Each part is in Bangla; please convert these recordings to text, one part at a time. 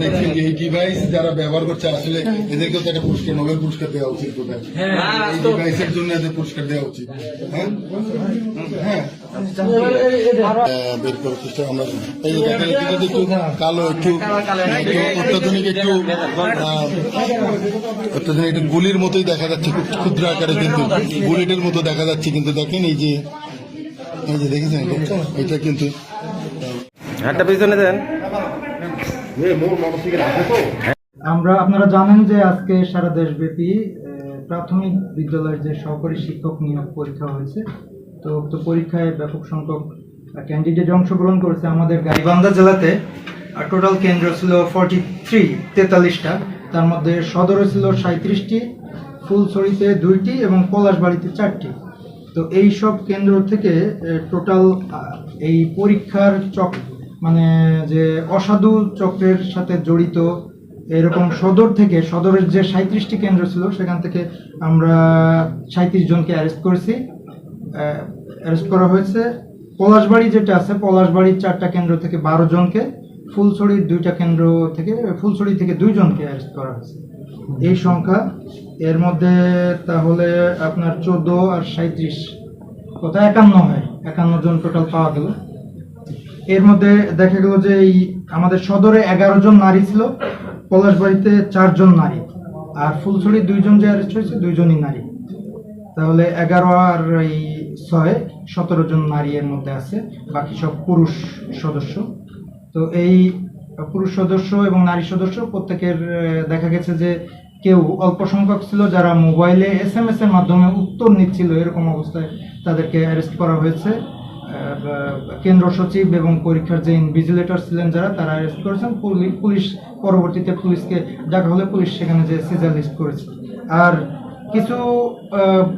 দেখছেন এই ডিভাইস যারা ব্যবহার করছে আসলে এদেরকেও তো একটা পুরস্কার নোবেল পুরস্কার দেওয়া উচিত হ্যাঁ এই ডিভাইসের জন্য এদের পুরস্কার দেওয়া উচিত হ্যাঁ হ্যাঁ বের করার চেষ্টা আমরা এই একটু কালো একটু একটু অত্যাধুনিক একটু অত্যাধুনিক একটু গুলির মতোই দেখা যাচ্ছে খুব ক্ষুদ্র আকারে কিন্তু বুলেটের মতো দেখা যাচ্ছে। কিন্তু দেখেন এই যে এই যে দেখেছেন এটা? এটা কিন্তু হাতটা পিছনে দেন। আমরা আপনারা জানেন যে আজকে সারা দেশব্যাপী আহ, প্রাথমিক বিদ্যালয়ের যে সহকারী শিক্ষক নিয়োগ পরীক্ষা হয়েছে তো উক্ত পরীক্ষায় ব্যাপক সংখ্যক ক্যান্ডিডেট অংশগ্রহণ করেছে আমাদের গাইবান্ধা জেলাতে টোটাল কেন্দ্র ছিল ফর্টি থ্রি তেতাল্লিশটা। তার মধ্যে সদরে ছিল সাঁত্রিশটি ফুলছড়িতে দুইটি এবং পলাশবাড়িতে চারটি। তো এই সব কেন্দ্র থেকে টোটাল এই পরীক্ষার চক মানে যে অসাধু চক্রের সাথে জড়িত এরকম সদর থেকে, সদরের যে সাঁত্রিশটি কেন্দ্র ছিল, সেখান থেকে আমরা সাঁত্রিশ জনকে অ্যারেস্ট করেছি। অ্যারেস্ট করা হয়েছে। পলাশবাড়ি যেটা আছে, পলাশবাড়ির চারটা কেন্দ্র থেকে বারো জনকে ফুলছড়ির দুইটা কেন্দ্র থেকে, ফুলছড়ি থেকে দুইজনকে অ্যারেস্ট করা হয়েছে। এই সংখ্যা, এর মধ্যে তাহলে আপনার চোদ্দ আর সাঁত্রিশ কত একান্ন হয়। একান্ন জন টোটাল পাওয়া গেল। এর মধ্যে দেখা গেল যে এই আমাদের সদরে এগারো জন নারী ছিল, পলাশবাড়িতে চারজন নারী, আর ফুলছড়ি দুইজন যে অ্যারেস্ট হয়েছে, দুইজনই নারী। তাহলে এগারো আর এই ছয়, সতেরো জন নারী এর মধ্যে আছে, বাকি সব পুরুষ সদস্য। তো এই পুরুষ সদস্য এবং নারী সদস্য প্রত্যেকের দেখা গেছে যে কেউ অল্প সংখ্যক ছিল যারা মোবাইলে এস এম এস এর মাধ্যমে উত্তর নিচ্ছিল, এরকম অবস্থায় তাদেরকে অ্যারেস্ট করা হয়েছে। কেন্দ্র সচিব এবং পরীক্ষার যে ইনভিজিলেটর ছিলেন যারা, তারা অ্যারেস্ট করেছেন। পুলি- পুলিশ পরবর্তীতে পুলিশকে ডাকা হলে পুলিশ সেখানে যে সিজার লিস্ট করেছে। আর কিছু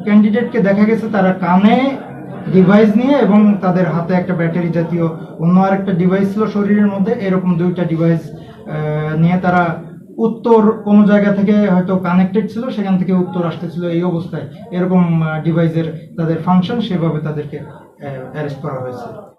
ক্যান্ডিডেটকে দেখা গেছে তারা কানে ডিভাইস নিয়ে এবং তাদের হাতে একটা ব্যাটারি জাতীয় অন্য আরেকটা ডিভাইস ছিল শরীরের মধ্যে, এরকম দুইটা ডিভাইস নিয়ে তারা উত্তর কোনো জায়গা থেকে হয়তো কানেক্টেড ছিল, সেখান থেকে উত্তর আসতেছিল এই অবস্থায়। এরকম ডিভাইসের তাদের ফাংশন সেভাবে তাদেরকে অ্যারেস্ট করা হয়েছে।